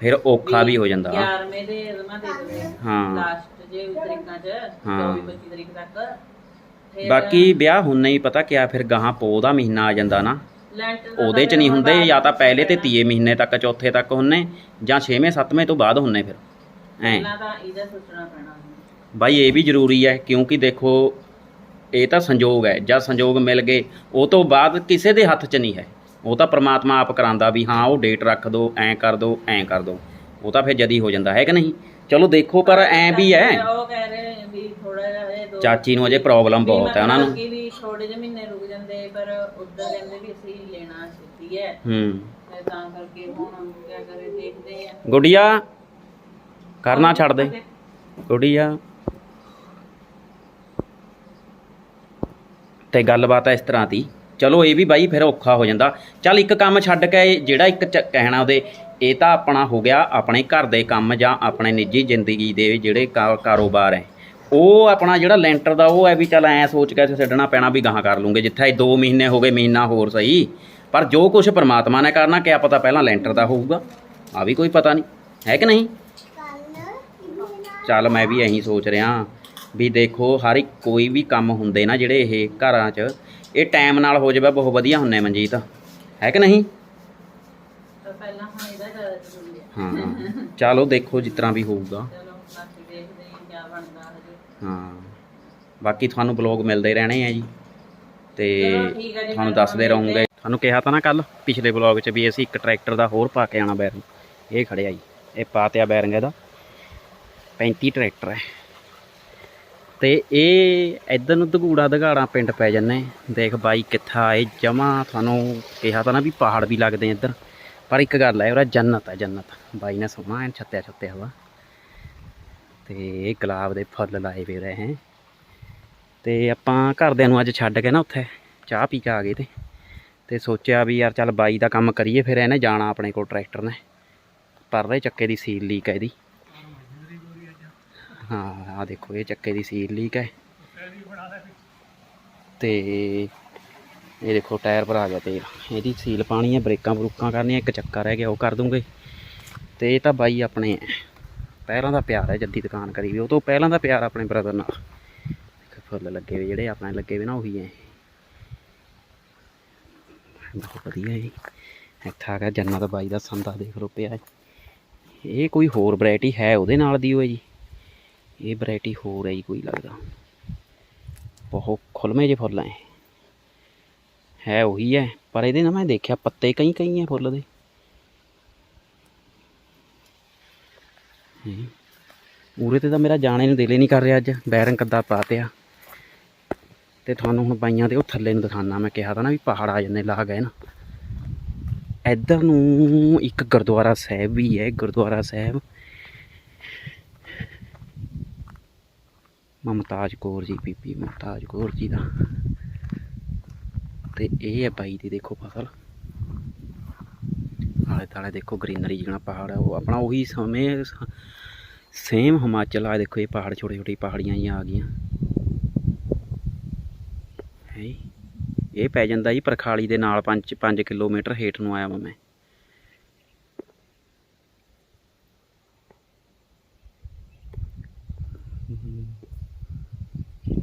Speaker 1: ਫਿਰ ਔਖਾ ਵੀ ਹੋ ਜਾਂਦਾ
Speaker 3: 11ਵੇਂ ਦੇ ਰਮਾ ਦੇ ਦੇਵੇ
Speaker 1: ਹਾਂ।
Speaker 3: ਲਾਸਟ ਜੇ ਤਰੀਕਾਂ ਚ
Speaker 1: ਹਾਂ।
Speaker 3: 24 25 ਤਰੀਕ ਤੱਕ
Speaker 1: ਬਾਕੀ ਵਿਆਹ ਹੁਣ ਨਹੀਂ ਪਤਾ ਕਿਆ ਫਿਰ ਗਾਹਾਂ ਪੋ ਦਾ ਮਹੀਨਾ ਆ ਜਾਂਦਾ ਨਾ। ਉਹਦੇ ਚ ਨਹੀਂ ਹੁੰਦੇ ਜਾਂ ਤਾਂ ਪਹਿਲੇ ਤੇ। ਤੀਏ ਮਹੀਨੇ ਤੱਕ ਚੌਥੇ ਤੱਕ ਹੁੰਨੇ ਜਾਂ 6ਵੇਂ 7ਵੇਂ ਤੋਂ ਬਾਅਦ ਹੁੰਨੇ ਫਿਰ। ਐ। ਬਾਈ ਇਹ ਵੀ ਜ਼ਰੂਰੀ ਹੈ ਕਿਉਂਕਿ ਦੇਖੋ ਇਹ ਤਾਂ ਸੰਜੋਗ ਹੈ ਜਾਂ ਸੰਜੋਗ ਮਿਲ ਗਏ ਉਹ ਤੋਂ ਬਾਅਦ ਕਿਸੇ ਦੇ ਹੱਥ 'ਚ ਨਹੀਂ ਹੈ। ਉਹ ਤਾਂ ਪ੍ਰਮਾਤਮਾ ਆਪ ਕਰਾਂਦਾ ਵੀ ਹਾਂ ਉਹ ਡੇਟ ਰੱਖ ਦੋ ਐਂ ਕਰ ਦੋ ਐਂ ਕਰ ਦੋ। ਉਹ ਤਾਂ ਫਿਰ ਜਦੀ ਹੋ ਜਾਂਦਾ ਹੈ ਕਿ ਨਹੀਂ? ਚਲੋ ਦੇਖੋ ਪਰ ਐਂ ਵੀ ਹੈ
Speaker 3: ਉਹ ਕਹਿ ਰਹੇ ਵੀ ਥੋੜਾ ਜਿਹਾ ਇਹ ਦੋ
Speaker 1: ਚਾਚੀ ਨੂੰ ਅਜੇ ਪ੍ਰੋਬਲਮ ਬਹੁਤ ਹੈ ਉਹਨਾਂ ਨੂੰ।
Speaker 3: ਕਿ ਵੀ ਥੋੜੇ ਜਿਹੇ ਮਹੀਨੇ ਰੁਕ ਜਾਂਦੇ ਪਰ ਉਧਰ ਕਹਿੰਦੇ ਵੀ ਅਸੀਂ ਲੈਣਾ ਛੇਤੀ ਹੈ।
Speaker 1: ਹੂੰ।
Speaker 3: ਤੇ ਤਾਂ ਕਰਕੇ ਹੁਣ ਕੀ ਕਰੇ ਦੇਖਦੇ ਆ।
Speaker 1: ਗੁੱਡੀਆ ਕਰਨਾ ਛੱਡ ਦੇ। ਗੁੱਡੀਆ। ਤੇ ਗੱਲਬਾਤ ਇਸ ਤਰ੍ਹਾਂ ਦੀ। ਚਲੋ ਇਹ ਵੀ ਬਾਈ ਫਿਰ ਔਖਾ ਹੋ ਜਾਂਦਾ। ਚੱਲ ਇੱਕ ਕੰਮ ਛੱਡ ਕੇ ਜਿਹੜਾ ਇੱਕ ਚ- ਕਹਿਣਾ ਉਹਦੇ ਇਹ ਤਾਂ ਆਪਣਾ ਹੋ ਗਿਆ ਆਪਣੇ ਘਰ ਦੇ ਕੰਮ ਜਾਂ ਆਪਣੇ ਨਿੱਜੀ ਜ਼ਿੰਦਗੀ ਦੇ ਜਿਹੜੇ ਕਾ- ਕਾਰੋਬਾਰ ਹੈ। ਉਹ ਆਪਣਾ ਜਿਹੜਾ ਲੈਂਟਰ ਦਾ ਉਹ ਹੈ ਵੀ ਚੱਲ ਐਂ ਸੋਚ ਕੇ ਛੱਡਣਾ ਪੈਣਾ ਵੀ ਗਾਹਾਂ ਕਰ ਲੂੰਗੇ। ਜਿੱਥੇ 2 ਮਹੀਨੇ ਹੋ ਗਏ ਮਹੀਨਾ ਹੋਰ ਸਹੀ। ਪਰ ਜੋ ਕੁਝ ਪ੍ਰਮਾਤਮਾ ਨੇ ਕਰਨਾ ਕਿਆ ਪਤਾ ਪਹਿਲਾਂ ਲੈਂਟਰ ਦਾ ਹੋਊਗਾ। ਆ ਵੀ ਕੋਈ ਪਤਾ ਨਹੀਂ। ਹੈ ਕਿ ਨਹੀਂ? ਚੱਲ ਮੈਂ ਵੀ ਇਹੀ ਸੋਚ ਰਿਹਾ ਵੀ ਦੇਖੋ ਹਰ ਇੱਕ ਕੋਈ ਵੀ ਕੰਮ ਹੁੰਦੇ ਨਾ ਜਿਹੜੇ ਇਹ ਘਰਾਂ 'ਚ ਇਹ ਟਾਈਮ ਨਾਲ ਹੋ ਜਾਵੇ ਬਹੁਤ ਵਧੀਆ ਹੁੰਨੇ ਮਨਜੀਤ। ਹੈ ਕਿ ਨਹੀਂ?
Speaker 3: ਪਹਿਲਾਂ ਹੁਣ ਇਹਦਾ ਹਾਂ।
Speaker 1: ਚਲੋ ਦੇਖੋ ਜਿਸ ਤਰ੍ਹਾਂ ਵੀ ਹੋਊਗਾ
Speaker 3: ਚਲੋ ਬਾਕੀ ਦੇਖਦੇ ਹਾਂ ਕੀ ਬਣਦਾ ਹਜੇ
Speaker 1: ਹਾਂ। ਬਾਕੀ ਤੁਹਾਨੂੰ ਬਲੌਗ ਮਿਲਦੇ ਰਹਿਣੇ ਆ ਜੀ। ਤੇ ਤੁਹਾਨੂੰ ਦੱਸਦੇ ਰਹੂੰਗੇ। ਤੁਹਾਨੂੰ ਕਿਹਾ ਤਾਂ ਨਾ ਕੱਲ ਪਿਛਲੇ ਬਲੌਗ 'ਚ ਵੀ ਅਸੀਂ ਇੱਕ ਟਰੈਕਟਰ ਦਾ ਹੋਰ ਪਾ ਕੇ ਆਣਾ ਬੈਰਿੰਗ ਇਹ ਖੜਿਆ ਜੀ ਇਹ ਪਾਤਿਆ ਬੈਰਿੰਗ ਇਹਦਾ। 35 ਟਰੈਕਟਰ ਹੈ। ਤੇ ਇਹ ਇਧਰ ਨੂੰ ਦਗੂੜਾ ਦਗਾੜਾ ਪਿੰਡ ਪੈ ਜੰਨੇ ਦੇਖ ਬਾਈ ਕਿੱਥਾ ਇਹ ਜਮਾ ਤੁਹਾਨੂੰ ਕਿਹਾ ਤਾਂ ਨਾ ਵੀ ਪਹਾੜ ਵੀ ਲੱਗਦੇ ਇੱਧਰ। ਪਰ ਇੱਕ ਗੱਲ ਹੈ ਉਹਦਾ ਜੰਨਤ ਹੈ ਜੰਨਤ। ਬਾਈ ਨੇ ਸੋਹਣਾ ਐਨ ਛੱਤਿਆ ਛੱਤਿਆ ਵਾ। ਤੇ ਗੁਲਾਬ ਦੇ ਫੁੱਲ ਲਾਏ ਵੇ ਰਹੇ ਹੈ। ਤੇ ਆਪਾਂ ਘਰਦਿਆਂ ਨੂੰ ਅੱਜ ਛੱਡ ਕੇ ਨਾ ਉੱਥੇ ਚਾਹ ਪੀ ਕੇ ਆ ਗਏ ਤੇ। ਤੇ ਸੋਚਿਆ ਵੀ ਯਾਰ ਚੱਲ ਬਾਈ ਦਾ ਕੰਮ ਕਰੀਏ ਫਿਰ ਇਹਨੇ ਜਾਣਾ ਆਪਣੇ ਕੋਲ ਟਰੈਕਟਰ ਨੇ। ਪਰ ਰਹੇ ਚੱਕੇ ਦੀ ਸੀਲ ਲੀਕ ਹੈ ਇਹਦੀ। ਹਾਂ ਆ ਦੇਖੋ ਇਹ ਚੱਕੇ ਦੀ ਸੀਲ ਲੀਕ ਹੈ। ਤੇ ਇਹ ਦੇਖੋ ਟਾਇਰ ਭਰਾ ਗਿਆ ਤੇਲ। ਇਹਦੀ ਸੀਲ ਪਾਣੀ ਹੈ, ਬ੍ਰੇਕਾਂ ਬਰੂਕਾਂ ਕਰਨੀਆਂ, ਇੱਕ ਚੱਕਾ ਰਹਿ ਗਿਆ, ਉਹ ਕਰ ਦੂੰਗੇ। ਤੇ ਇਹ ਤਾਂ ਬਾਈ ਆਪਣੇ ਪਹਿਲਾਂ ਦਾ ਪਿਆਰ ਹੈ ਜੱਦੀ ਦੁਕਾਨ ਕਰੀ ਵੀ, ਉਹ ਤੋਂ ਪਹਿਲਾਂ ਦਾ ਪਿਆਰ ਆਪਣੇ ਬ੍ਰਦਰ ਨਾਲ। ਫੁੱਲ ਲੱਗੇ ਹੋਏ ਜਿਹੜੇ ਆਪਣੇ ਲੱਗੇ ਹੋਏ ਨਾ, ਉਹੀ ਹੈ। ਬਹੁਤ ਵਧੀਆ ਜੀ। ਇੱਥੇ ਆ ਗਿਆ ਜੰਨਤ ਬਾਈ ਦਾ ਸੰਦਾ, ਦੇਖ ਲਓ ਪਿਆ ਇਹ ਕੋਈ ਹੋਰ ਵੈਰਾਈਟੀ ਹੈ ਉਹਦੇ ਨਾਲ ਦੀ ਹੋਏ ਜੀ। ਇਹ ਵੈਰਾਈਟੀ ਹੋਰ ਹੈ ਜੀ, ਕੋਈ ਲੱਗਦਾ। ਬਹੁਤ ਖੁੱਲਵੇਂ ਜਿਹੇ ਫੁੱਲ ਹੈ। ਹੈ ਉਹੀ ਹੈ, ਪਰ ਇਹਦੇ ਨਾ ਮੈਂ ਦੇਖਿਆ, ਪੱਤੇ ਕਈ ਕਈ ਹੈ ਫੁੱਲ ਦੇ। ਹੂੰ। ਉਰੇ ਤੇ ਤਾਂ ਮੇਰਾ ਜਾਣੇ ਨੂੰ ਦਿਲ ਨਹੀਂ ਕਰ ਰਿਹਾ ਅੱਜ। ਬੈਰੰਗ ਕੱਦਾ ਪਾਤਿਆ ਤੇ ਤੁਹਾਨੂੰ ਹੁਣ ਬਾਈਆਂ ਦੇ ਉਹ ਥੱਲੇ ਨੂੰ ਦਿਖਾਣਾ ਮੈਂ ਕਿਹਾ ਤਾਂ ਨਾ ਵੀ ਪਹਾੜ ਆ ਜਾਂਦੇ ਲਾ ਗਏ ਨਾ। ਇੱਧਰ ਨੂੰ ਇੱਕ ਗੁਰਦੁਆਰਾ ਸਾਹਿਬ ਵੀ ਹੈ, ਗੁਰਦੁਆਰਾ ਸਾਹਿਬ। ਮਮਤਾਜ ਕੌਰ ਜੀ, ਬੀਬੀ ਮਮਤਾਜ ਕੌਰ ਜੀ ਦਾ। ਤੇ ਇਹ ਹੈ ਬਾਈ ਦੀ ਦੇਖੋ ਫਸਲ। ਆਲੇ ਤਾਲੇ ਦੇਖੋ ਗ੍ਰੀਨਰੀ ਜਿਹੜਾ ਪਹਾੜ ਹੈ ਉਹ ਆਪਣਾ ਉਹੀ ਸਮੇਂ ਸੇਮ ਹਿਮਾਚਲ ਆ ਦੇਖੋ ਇਹ ਪਹਾੜ, ਛੋਟੇ ਛੋਟੇ ਪਹਾੜੀਆਂ ਹੀ ਆ ਗਈਆਂ। ਹੈ ਇਹ ਪੈ ਜਾਂਦਾ ਜੀ ਪਰਖਾਲੀ ਦੇ ਨਾਲ 5 5 ਕਿਲੋਮੀਟਰ ਹੇਠ ਨੂੰ ਆਇਆ ਵਾਂ ਮੈਂ।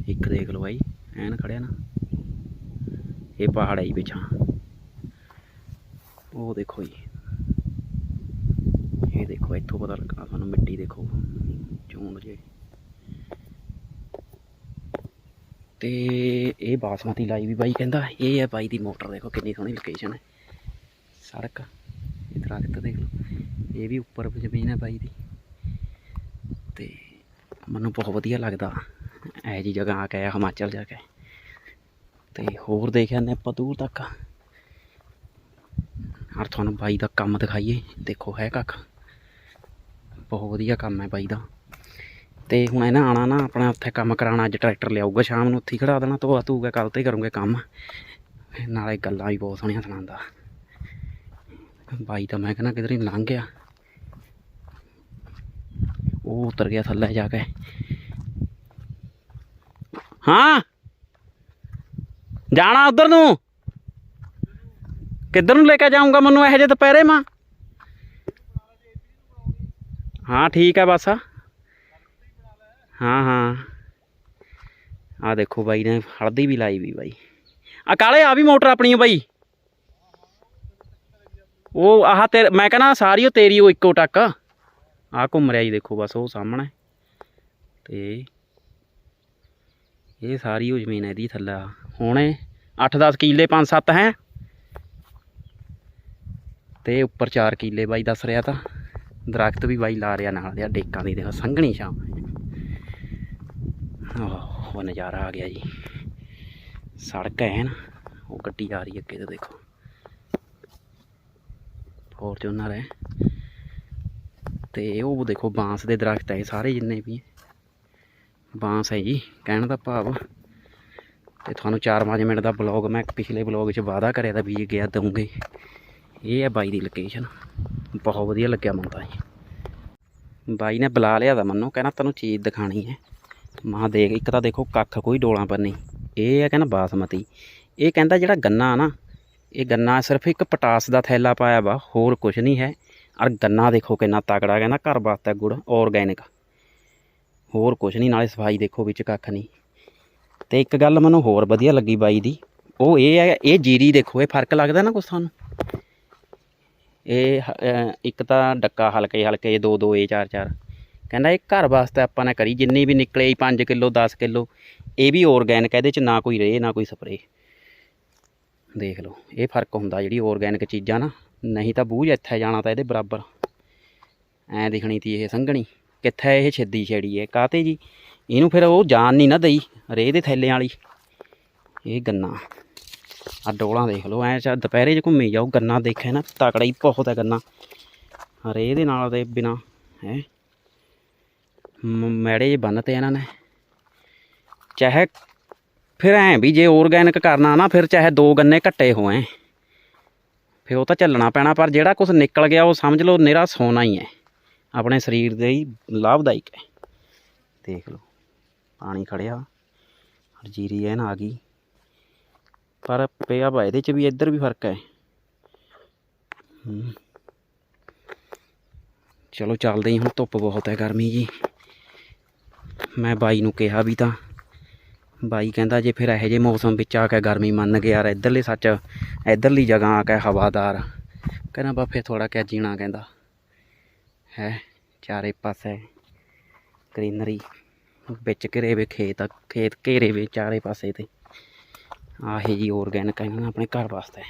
Speaker 1: ਇੱਕ ਦੇਖ ਲਓ ਬਾਈ, ਐਨ ਖੜਿਆ ਨਾ। ਇਹ ਪਹਾੜ ਹੈ ਜੀ ਪਿੱਛਾ। ਉਹ ਦੇਖੋ ਜੀ। ਇਹ ਦੇਖੋ ਇੱਥੋਂ ਪਤਾ ਲੱਗਣਾ ਤੁਹਾਨੂੰ ਮਿੱਟੀ ਦੇਖੋ। ਚੂਨ ਜੇ। ਤੇ ਇਹ ਬਾਸਮਤੀ ਲਾਈ ਵੀ ਬਾਈ ਕਹਿੰਦਾ, ਇਹ ਹੈ ਬਾਈ ਦੀ ਮੋਟਰ ਦੇਖੋ ਕਿੰਨੀ ਸੋਹਣੀ ਲੋਕੇਸ਼ਨ ਹੈ। ਸੜਕ, ਇਹ ਦਰਖਤ ਦੇਖ ਲਓ। ਇਹ ਵੀ ਉੱਪਰ ਜ਼ਮੀਨ ਹੈ ਬਾਈ ਦੀ। ਤੇ ਮੈਨੂੰ ਬਹੁਤ ਵਧੀਆ ਲੱਗਦਾ। ਇਹ ਜੀ ਜਗ੍ਹਾ ਆ ਕੇ ਆਇਆ ਹਿਮਾਚਲ ਜਾ ਕੇ। ਤੇ ਹੋਰ ਦੇਖਿਆ ਨੇ ਆਪਾਂ ਦੂਰ ਤੱਕ। ਹਰ ਤੁਹਾਨੂੰ ਬਾਈ ਦਾ ਕੰਮ ਦਿਖਾਈਏ। ਦੇਖੋ ਹੈ ਕੱਖ। ਬਹੁਤ ਵਧੀਆ ਕੰਮ ਹੈ ਬਾਈ ਦਾ। ਤੇ ਹੁਣ ਇਹਨਾਂ ਆਣਾ ਨਾ, ਆਪਣਾ ਉੱਥੇ ਕੰਮ ਕਰਾਉਣਾ, ਅੱਜ ਟਰੈਕਟਰ ਲਿਆਊਗਾ ਸ਼ਾਮ ਨੂੰ, ਉੱਥੇ ਹੀ ਖੜਾ ਦੇਣਾ ਧੋਆ ਧੂਗਾ ਕੱਲ ਤੇ ਕਰੂੰਗੇ ਕੰਮ। ਨਾਲੇ ਗੱਲਾਂ ਵੀ ਬਹੁਤ ਸੋਹਣੀਆਂ ਸੁਣਾਉਂਦਾ। ਬਾਈ ਤਾਂ ਮੈਂ ਕਹਿੰਦਾ ਕਿਧਰ ਹੀ ਲੰਘ ਗਿਆ। ਉਹ ਉਤਰ ਗਿਆ ਥੱਲੇ ਜਾ ਕੇ। ਹਾਂ? ਜਾਣਾ ਉਧਰ ਨੂੰ? ਕਿੱਧਰ ਨੂੰ ਲੈ ਕੇ ਜਾਊਂਗਾ ਮੈਨੂੰ ਇਹੋ ਜਿਹੇ ਦੁਪਹਿਰੇ ਮਾਂ? ਹਾਂ, ਠੀਕ ਹੈ ਬਸ। ਹਾਂ ਹਾਂ। ਆ ਦੇਖੋ ਬਾਈ ਨੇ ਹਲਦੀ ਵੀ ਲਾਈ ਵੀ ਬਾਈ। ਆ ਕਾਲੇ ਆ ਵੀ ਮੋਟਰ ਆਪਣੀ ਆ ਬਾਈ। ਉਹ ਆਹ ਤੇ ਮੈਂ ਕਹਿੰਦਾ ਸਾਰੀ ਉਹ ਤੇਰੀ ਉਹ ਇੱਕੋ ਟੱਕ। ਆ ਘੁੰਮ ਰਿਹਾ ਜੀ, ਦੇਖੋ ਬਸ ਉਹ ਸਾਹਮਣੇ। ਤੇ ਇਹ ਸਾਰੀ ਉਹ ਜ਼ਮੀਨ ਹੈ ਇਹਦੀ ਥੱਲੇ। ਹੁਣੇ 8-10 ਕਿੱਲੇ 5-7 ਹੈ। ਤੇ ਉੱਪਰ 4 ਕਿੱਲੇ ਬਾਈ ਦੱਸ ਰਿਹਾ ਤਾਂ। ਦਰਖਤ ਵੀ ਬਾਈ ਲਾ ਰਿਹਾ ਨਾਲ ਦੇ ਡੇਕਾਂ ਦੀ ਦੇਖੋ, ਸੰਘਣੀ ਸ਼ਾਮ ਉਹ ਨਜ਼ਾਰਾ ਆ ਗਿਆ ਜੀ। ਸੜਕ ਹੈ ਨਾ, ਉਹ ਗੱਡੀ ਆ ਰਹੀ ਅੱਗੇ ਤੋਂ ਦੇਖੋ। ਫੋਰਚੂਨਰ ਹੈ ਤੇ ਉਹ ਦੇਖੋ, ਬਾਂਸ ਦੇ ਦਰਖਤ ਹੈ ਸਾਰੇ ਜਿੰਨੇ ਵੀ ਬਾਂਸ ਹੈ ਜੀ, ਕਹਿਣ ਦਾ ਭਾਵ। ਤੇ ਤੁਹਾਨੂੰ 4-5 ਮਿੰਟ ਦਾ ਬਲੌਗ ਮੈਂ ਪਿਛਲੇ ਬਲੌਗ 'ਚ ਵਾਅਦਾ ਕਰਿਆ ਤਾਂ ਵੀ ਗਿਆ ਦਊਂਗੇ। ਇਹ ਹੈ ਬਾਈ ਦੀ ਲੋਕੇਸ਼ਨ ਬਹੁਤ ਵਧੀਆ ਲੱਗਿਆ ਮੈਨੂੰ ਤਾਂ ਜੀ ਬਾਈ ਨੇ ਬੁਲਾ ਲਿਆ ਤਾਂ ਮੈਨੂੰ, ਕਹਿੰਦਾ ਤੈਨੂੰ ਚੀਜ਼ ਦਿਖਾਣੀ ਹੈ। ਮਾਂ ਦੇਖ, ਇੱਕ ਤਾਂ ਦੇਖੋ ਕੱਖ ਕੋਈ ਡੋਲਾਂ ਪਰ ਨਹੀਂ। ਇਹ ਹੈ ਕਹਿੰਦਾ ਬਾਸਮਤੀ। ਇਹ ਕਹਿੰਦਾ ਜਿਹੜਾ ਗੰਨਾ ਨਾ, ਇਹ ਗੰਨਾ ਸਿਰਫ ਇੱਕ ਪਟਾਸ ਦਾ ਥੈਲਾ ਪਾਇਆ ਵਾ, ਹੋਰ ਕੁਝ ਨਹੀਂ ਹੈ। ਔਰ ਗੰਨਾ ਦੇਖੋ ਕਿੰਨਾ ਤਕੜਾ, ਕਹਿੰਦਾ ਘਰ ਵਾਸਤੇ ਗੁੜ ਆਰਗੈਨਿਕ ਹੋਰ ਕੁਝ ਨਹੀਂ, ਨਾਲੇ ਸਫ਼ਾਈ ਦੇਖੋ ਵਿੱਚ ਕੱਖ ਨਹੀਂ। ਤੇ ਇੱਕ ਗੱਲ ਮੈਨੂੰ ਹੋਰ ਵਧੀਆ ਲੱਗੀ ਬਾਈ ਦੀ। ਉਹ ਇਹ ਹੈ ਇਹ ਜੀਰੀ ਦੇਖੋ, ਇਹ ਫ਼ਰਕ ਲੱਗਦਾ ਨਾ ਕੁਛ ਤੁਹਾਨੂੰ? ਇਹ ਹ- ਇੱਕ ਤਾਂ ਡੱਕਾ ਹਲਕੇ ਹਲਕੇ ਦੋ ਦੋ ਏ ਚਾਰ ਚਾਰ। ਕਹਿੰਦਾ ਇਹ ਘਰ ਵਾਸਤੇ ਆਪਾਂ ਨੇ ਕਰੀ, ਜਿੰਨੀ ਵੀ ਨਿਕਲੇ 5 ਕਿਲੋ 10 ਕਿਲੋ, ਇਹ ਵੀ ਆਰਗੈਨਿਕ ਇਹਦੇ ਚ ਨਾ ਕੋਈ ਰੇ, ਨਾ ਕੋਈ ਸਪਰੇ ਦੇਖ ਲਓ, ਇਹ ਫ਼ਰਕ ਹੁੰਦਾ ਜਿਹੜੀ ਆਰਗੈਨਿਕ ਚੀਜ਼ਾਂ ਨਾ, ਨਹੀਂ ਤਾਂ ਬੂਝ ਇੱਥੇ ਜਾਣਾ ਤਾਂ ਇਹਦੇ ਬਰਾਬਰ। ਐ ਦਿਖਣੀ ਤੀ ਇਹ ਸੰਘਣੀ, ਕਿੱਥੇ ਇਹ ਛਿੱਦੀ ਛੇੜੀ ਹੈ ਕਾਤੇ ਜੀ? ਇਹਨੂੰ ਫਿਰ ਉਹ ਜਾਨ ਨਹੀਂ ਨਾ ਦਈ ਰੇ ਦੇ ਥੈਲਿਆਂ ਵਾਲੀ। ਇਹ ਗੰਨਾ। ਆ ਡੋਲਾਂ ਦੇਖ ਲਓ, ਐ ਚਾ ਦੁਪਹਿਰੇ ਚ ਘੁੰਮੀ ਜਾਓ ਗੰਨਾ ਦੇਖਿਆ ਨਾ, ਤਕੜਾ ਹੀ ਬਹੁਤ ਹੈ ਗੰਨਾ। ਰੇ ਦੇ ਨਾਲ ਦੇ ਬਿਨਾ, ਹੈ। ਮੈੜੇ ਜੇ ਬੰਨਤੇ ਇਹਨਾਂ ਨੇ। ਚਾਹੇ ਫਿਰ ਐ ਵੀ ਜੇ ਆਰਗੈਨਿਕ ਕਰਨਾ ਨਾ, ਫਿਰ ਚਾਹੇ ਦੋ ਗੰਨੇ ਘੱਟੇ ਹੋਏ ਫਿਰ ਉਹ ਤਾਂ ਚੱਲਣਾ ਪੈਣਾ, ਪਰ ਜਿਹੜਾ ਕੁਝ ਨਿਕਲ ਗਿਆ, ਉਹ ਸਮਝ ਲਓ ਨਿਹਰਾ ਸੋਨਾ ਹੀ ਹੈ। ਆਪਣੇ ਸਰੀਰ ਦੇ ਹੀ ਲਾਭਦਾਇਕ ਹੈ। ਦੇਖ ਲਓ, ਪਾਣੀ ਖੜਿਆ ਜੀਰੀ ਐਨ ਆ ਗਈ। ਪਰ ਪਿਆ ਵਾ ਇਹਦੇ ਚ ਵੀ ਇੱਧਰ ਵੀ ਫ਼ਰਕ ਹੈ। ਚਲੋ ਚੱਲਦੇ ਹਾਂ ਹੁਣ ਧੁੱਪ ਬਹੁਤ ਹੈ ਗਰਮੀ ਜੀ। ਮੈਂ ਬਾਈ ਨੂੰ ਕਿਹਾ ਵੀ ਤਾਂ ਬਾਈ ਕਹਿੰਦਾ ਜੇ ਫਿਰ ਇਹੋ ਜਿਹੇ ਮੌਸਮ ਵਿੱਚ ਆ ਕੇ ਗਰਮੀ ਮੰਨ ਗਿਆ ਯਾਰ ਇੱਧਰਲੇ ਸੱਚ ਇੱਧਰਲੀ ਜਗ੍ਹਾ ਆ ਕੇ ਹਵਾਦਾਰ। ਕਹਿੰਦਾ ਬਾ ਫਿਰ ਥੋੜਾ ਕਿਆ ਜੀਣਾ ਕਹਿੰਦਾ। ਹੈ ਚਾਰੇ ਪਾਸੇ ਗ੍ਰੀਨਰੀ ਵਿੱਚ ਘਿਰੇ ਵੇ ਖੇਤ ਖੇਤ ਘੇਰੇ ਵੇ ਚਾਰੇ ਪਾਸੇ ਤੇ। ਆਹੇ ਜੀ ਆਰਗੈਨਿਕ ਇਹਨਾਂ ਆਪਣੇ ਘਰ ਵਾਸਤੇ।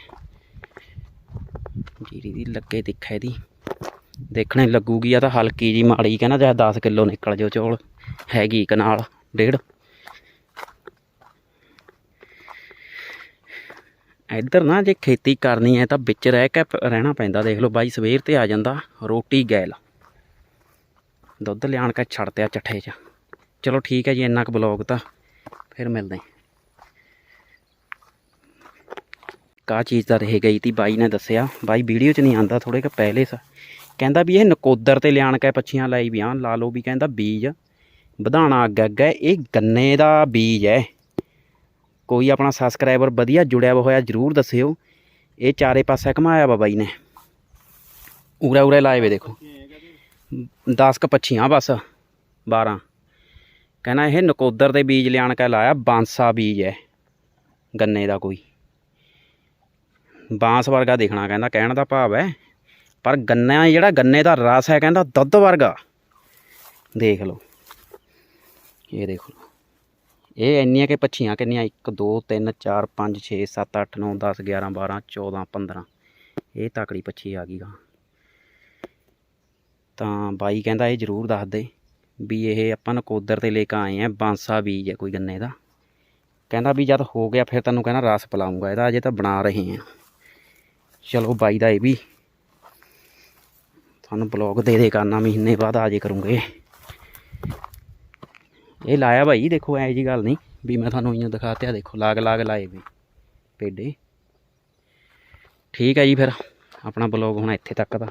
Speaker 1: ਜੀਰੀ ਦੀ ਲੱਗੇ ਦਿਖਾ ਇਹਦੀ। ਦੇਖਣੇ ਲੱਗੂਗੀ ਆ ਤਾਂ ਹਲਕੀ ਜੀ ਮਾੜੀ ਕਹਿੰਦਾ, ਚਾਹੇ 10 ਕਿਲੋ ਨਿਕਲ ਜਾਓ ਚੌਲ। ਹੈਗੀ ਕਨਾਲ, ਡੇਢ। ਇੱਧਰ ਨਾ ਜੇ ਖੇਤੀ ਕਰਨੀ ਹੈ ਤਾਂ ਵਿੱਚ ਰਹਿ ਕੇ ਰਹਿਣਾ ਪੈਂਦਾ, ਦੇਖ ਲਓ ਬਾਈ ਸਵੇਰ ਤੇ ਆ ਜਾਂਦਾ, ਰੋਟੀ ਗੈਲ। ਦੁੱਧ ਲਿਆਣ ਕੇ ਛੱਡਤਿਆ ਚੱਠੇ 'ਚ। ਚਲੋ ਠੀਕ ਹੈ ਜੀ, ਇੰਨਾ ਕੁ ਬਲੌਗ ਤਾਂ, ਫਿਰ ਮਿਲਦੇ ਹਾਂ। ਕਾ ਚੀਜ਼ ਦਾ ਰਹਿ ਗਈ ਤੀ, ਬਾਈ ਨੇ ਦੱਸਿਆ। ਬਾਈ ਵੀਡੀਓ 'ਚ ਨਹੀਂ ਆਂਦਾ ਥੋੜੇ ਕੁ ਪਹਿਲੇ ਸਾ ਕਹਿੰਦਾ ਵੀ ਇਹ ਨਕੋਦਰ ਤੇ ਲਿਆਣ ਕੇ ਪੱਛੀਆਂ ਲਾਈ ਵੀ ਆ, ਲਾ ਲਓ ਵੀ ਕਹਿੰਦਾ ਬੀਜ। ਵਧਾਣਾ ਅੱਗੇ ਅੱਗੇ, ਇਹ ਗੰਨੇ ਦਾ ਬੀਜ ਹੈ ਕੋਈ ਆਪਣਾ ਸਬਸਕ੍ਰਾਈਬਰ ਵਧੀਆ ਜੁੜਿਆ ਹੋਇਆ ਜਰੂਰ ਦੱਸਿਓ। ਇਹ ਚਾਰੇ ਪਾਸੇ ਘਮਾਇਆ ਵਾ ਬਾਈ ਨੇ। ਉਰੇ ਉਰੇ ਲਾਏ ਵੇ ਦੇਖੋ। 10 ਕ ਪੱਛੀਆਂ ਬਸ 12 ਕਹਿੰਦਾ ਇਹ ਨਕੋਦਰ ਦੇ ਬੀਜ ਲਿਆਣ ਕੇ ਲਾਇਆ, ਬਾਂਸਾ ਬੀਜ ਹੈ ਗੰਨੇ ਦਾ ਕੋਈ। ਬਾਂਸ ਵਰਗਾ ਦਿਖਣਾ ਕਹਿੰਦਾ, ਕਹਿਣ ਦਾ ਭਾਵ ਹੈ। ਪਰ ਗੰਨਾ ਜਿਹੜਾ ਗੰਨੇ ਦਾ ਰਸ ਹੈ ਕਹਿੰਦਾ, ਦੁੱਧ ਵਰਗਾ। ਦੇਖ ਲਓ। ਇਹ ਦੇਖ। ਲਓ ਇਹ ਇੰਨੀਆਂ ਕਿ ਪੱਛੀਆਂ ਕਿੰਨੀਆਂ? 1 2 3 4 5 6 7 8 9 10 11 12 14 15 ਇਹ ਤਕੜੀ ਪੱਛੀ ਆ ਗਈ ਗਾ ਤਾਂ ਬਾਈ ਕਹਿੰਦਾ ਇਹ ਜ਼ਰੂਰ ਦੱਸ ਦੇ ਵੀ ਇਹ ਆਪਾਂ ਨਕੋਦਰ ਤੇ ਲੈ ਕੇ ਆਏ ਆ ਬਾਂਸਾ ਬੀਜ ਹੈ ਕੋਈ ਗੰਨੇ ਦਾ। ਕਹਿੰਦਾ ਵੀ ਜਦ ਹੋ ਗਿਆ ਫਿਰ ਤੈਨੂੰ ਕਹਿੰਦਾ ਰਸ ਪਿਲਾਉਂਗਾ ਇਹਦਾ ਅਜੇ ਤਾਂ ਬਣਾ ਰਹੇ ਆ ਚਲੋ ਬਾਈ ਦਾ ਇਹ ਵੀ ਤੁਹਾਨੂੰ ਬਲੌਗ ਦੇ ਦੇ ਕਰਨਾ, ਮਹੀਨੇ ਬਾਅਦ ਆ ਜੇ ਕਰੂੰਗੇ। ਇਹ ਲਾਇਆ ਭਾਈ ਦੇਖੋ ਐ ਜੀ ਗੱਲ ਨਹੀਂ ਵੀ ਮੈਂ ਤੁਹਾਨੂੰ ਇਆਂ ਦਿਖਾਤਿਆ, ਦੇਖੋ ਲਾਗ ਲਾਗ ਲਾਏ ਵੀ ਪੇਡੇ। ਠੀਕ ਹੈ ਜੀ ਫਿਰ, ਆਪਣਾ ਬਲੌਗ ਹੁਣ ਇੱਥੇ ਤੱਕ ਦਾ।